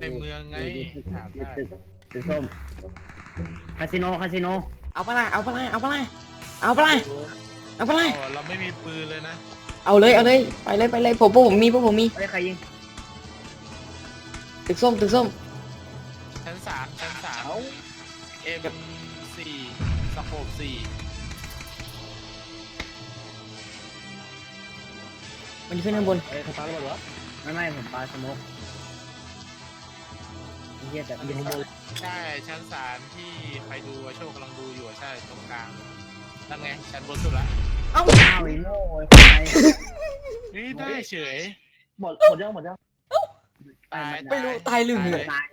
ในเมืองไงถามได้ตึกตึกส้มคาสิโนคาสิโนเอาปะล่ะเอาปะล่ะเอาปะล่ะเอาปะล่ะเอาปะล่ะอ๋อเราไม่มีปืนเลยนะเอาเลยเอาเลยไปเลยไปเลยผมพวกผมมีพวกผมมีเฮ้ยใครยิงตึกส้มตึกส้ม ชั้นสามชั้นสามเอ็มสี่สโคปสี่ มันอยู่ขึ้นข้างบนเฮ้ยเขาปาระเบิดเหรอไม่ไม่ผมปาสโมกเฮียแต่ยิงข้างบนใช่ชั้นสามที่ใครดูอะโชคกำลังดูอยู่อะใช่ตรงกลางนั่นไงชั้นบนสุดละเอ้าอ้าวไอ้โง่ไอ้ควายนี่ได้เฉย หมดหมดยังหมดยังตาย ไม่รู้ตายลืมเลยตาย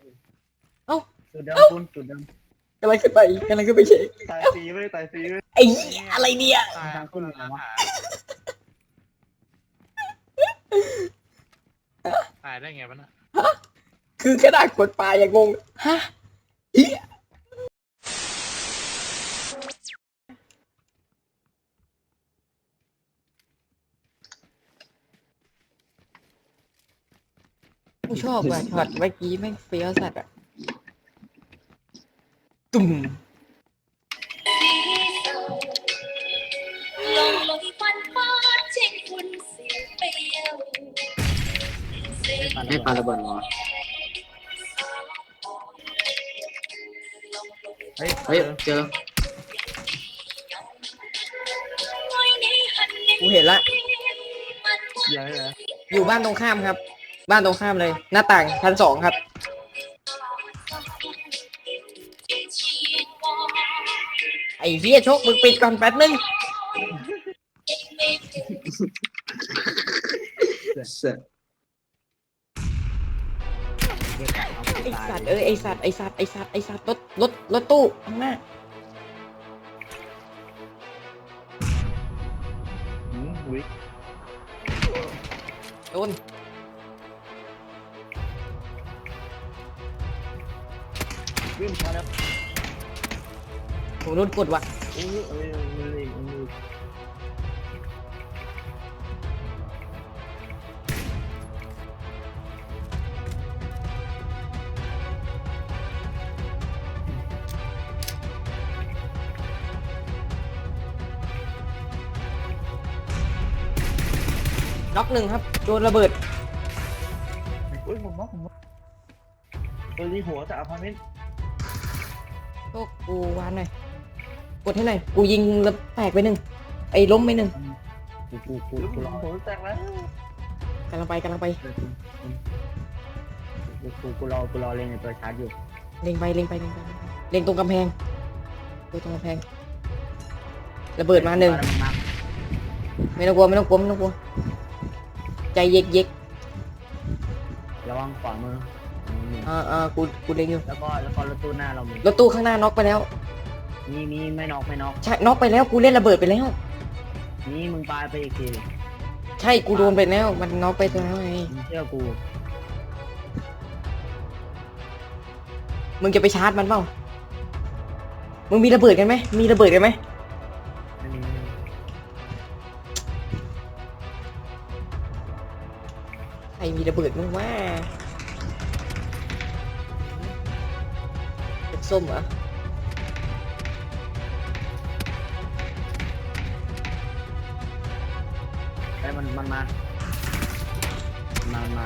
เอ้า จุดเดิมคุณจุดเดิมกำลังขึ้นไปกำลังขึ้นไปเช็คตายฟรีไม่ตายฟรีไอ้เหี้ยอะไรเนี่ย ตายทางขึ้นเหรอวะ ตายได้ไงวะน่ะคือขนาดกดปลายังงง ฮะเหี้ยกูชอบว่ะช็อตเมื่อกี้แม่งเฟี้ยวสัตว์อะตุ่ม ให้ปาระเบิดเหรอเฮ้ยเฮ้ยเจอ กูเห็นละเยอะเลยอยู่บ้านตรงข้ามครับ บ้านตรงข้ามเลย หน้าต่างชั้นสองครับ ไอ้เหี้ยโชคมึงปิดก่อนแป๊บนึง เสร็จ ไอสัตว์เออไอสัตว์ไอสัตว์ไอสัตว์ไอสัตว์รถรถรถตู้ข้างหน้าวิโดนวิ่งมาแล้วผมโดนกดว่ะอุ้ยเอ้ยมือเลย น็อกหนึ่งครับ โดนระเบิด อุ้ยผมว่าผมว่าเออที่หัวจากอพาร์ตเมนต์โชคกูวานหน่อย กดให้หน่อย กูยิงแล้วแตกไปหนึ่งไอ้ล้มไปหนึ่งกูกูกูกูรอผมแตกแล้วกำลังไปกำลังไป กูกูกูรอกูรอเล่นในตัวชาร์จอยู่เล็งไปเล็งไปเล็งไปเล็งตรงกำแพงดูตรงกำแพง ระเบิดมาหนึ่งไม่ต้องกลัวไม่ต้องกลัวไม่ต้องกลัว ใจเย็กเย็กระวังขวามืออ่าอ่ากูกูเล็งอยู่แล้วก็แล้วก็รถตู้หน้าเรามีรถตู้ข้างหน้าน็อกไปแล้ว มีมีไม่น็อกไม่น็อกใช่น็อกไปแล้วกูเล่นระเบิดไปแล้ว นี่มึงปาไปอีกทีใช่กูโดนไปแล้ว มันน็อกไปแล้วไงมึงเชื่อกูมึงจะไปชาร์จมันเปล่ามึงมีระเบิดกันไหมมีระเบิดกันไหมไม่ รมีระเบิดมึงว่าเป็นส้มเหรอไอ้ยมันมันมามันมามันมา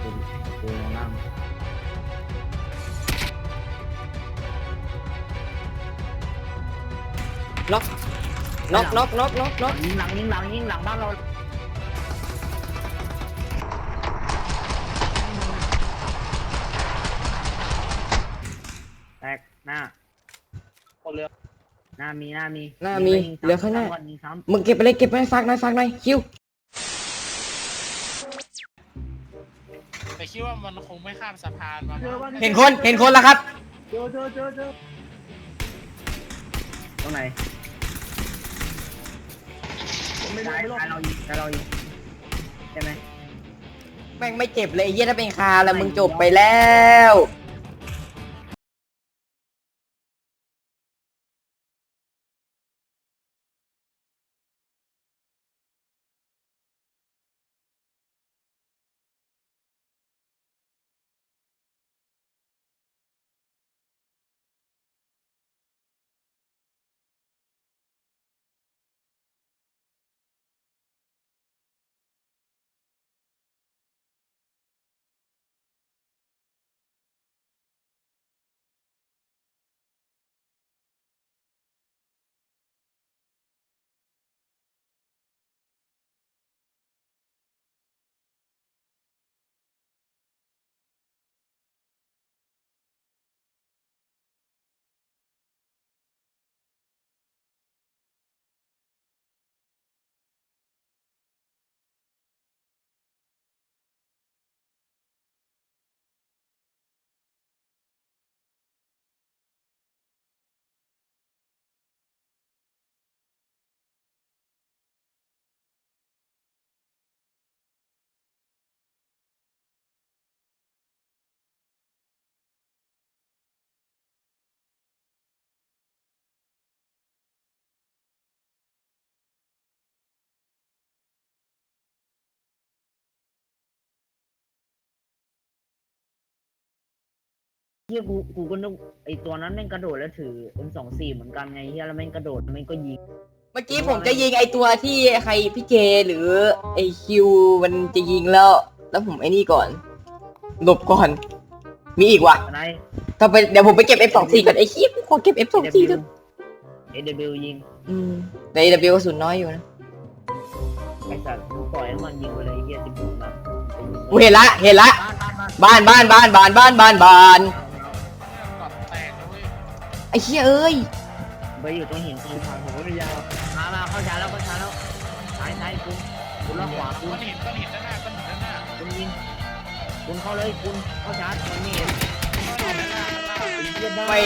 กูกูลงน้ำน็อกน็อกน็อกน็อกน็อกน็อก ยิงหลังยิงหลังยิงหลังบ้านเรา เรือหน้ามีหน้ามีหน้ามีเหลือข้างหน้ายิงซ้มึงเก็บไปเลยเก็บไปฝากหน่อยฝากหน่อยคิวแต่คิดว่ามันคงไม่ข้ามสะพานมามั้งเห็นคนเห็นคนแล้วครับำเจอเจอเจอเจอตรงไหนไม่ได้เรายิงเรายิงใช่ไหมแม่งไม่เจ็บเลยไอ้เยี่ยถ้าเป็นคาแล้วมึงจบไปแล้ว ฮียกูกูก็นึกไอตัวนั้นแม่งกระโดดแล้วถือ M24 เหมือนกันไงเฮียแล้วแม่งกระโดดแล้วแม่งก็ยิงเมื่อกี้ผมจะยิงไอตัวที่ใครพี่เจหรือไอคิวมันจะยิงแล้ว แล้วผมไอ้นี่ก่อน หลบก่อน มีอีกว่ะอะไรต่อไปเดี๋ยวผมไปเก็บ F24 ก่อนไอ้ขี้ยขอเก็บ F24 ด้วย AW ยิงอืมใน AW กระสุนน้อยอยู่นะไอสัตว์มึงปล่อยให้มันยิงไปเลยไอ้เฮียสิบหกนัดกูเห็นละเห็นละ บ้านบ้านบ้านบ้านบ้านบ้านบ้าน ไอ้เชี่ยเอ้ยไปอยู่ตรงหินตรงทางผมก็ไม่ยาวมามาเข้าชาร์จแล้วเข้าชาร์จแล้วซ้ายซ้ายคุณคุณล็อกขวาคุณก้อนหินก้อนหินด้านหน้าก้อนหินด้านหน้าคุณยิงคุณเข้าเลยคุณเข้าชาร์จมันไม่